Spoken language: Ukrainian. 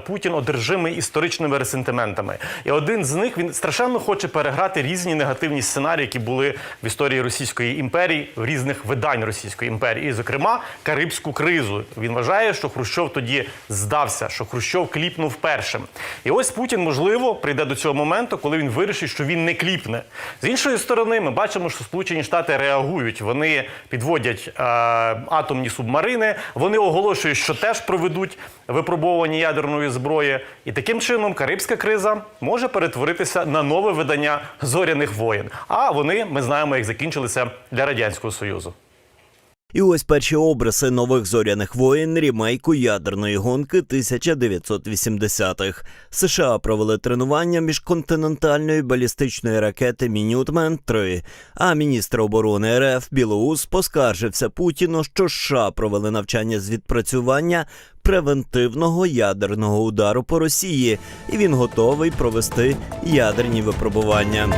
Путін одержимий історичними ресентиментами, і один з них він страшенно хоче переграти різні негативні сценарії, які були в історії Російської імперії, різних видань Російської імперії, і, зокрема, Карибську кризу. Він вважає, що Хрущов тоді здався, що Хрущов кліпнув першим. І ось Путін, можливо, прийде до цього моменту, коли він вирішить, що він не кліпне. З іншої сторони, ми бачимо, що Сполучені Штати реагують. Вони підводять е, атомні субмарини, вони оголошують, що теж проведуть випробовування ядерної зброї. І таким чином Карибська криза може перетворитися на нове видання зоряних воєн. А вони ми знаємо, як закінчилися для радянського союзу. І ось перші обриси нових зоряних воєн рімейку ядерної гонки 1980-х. США провели тренування міжконтинентальної балістичної ракети Мінютмен 3 А міністр оборони РФ Білоус поскаржився Путіну, що США провели навчання з відпрацювання превентивного ядерного удару по Росії, і він готовий провести ядерні випробування.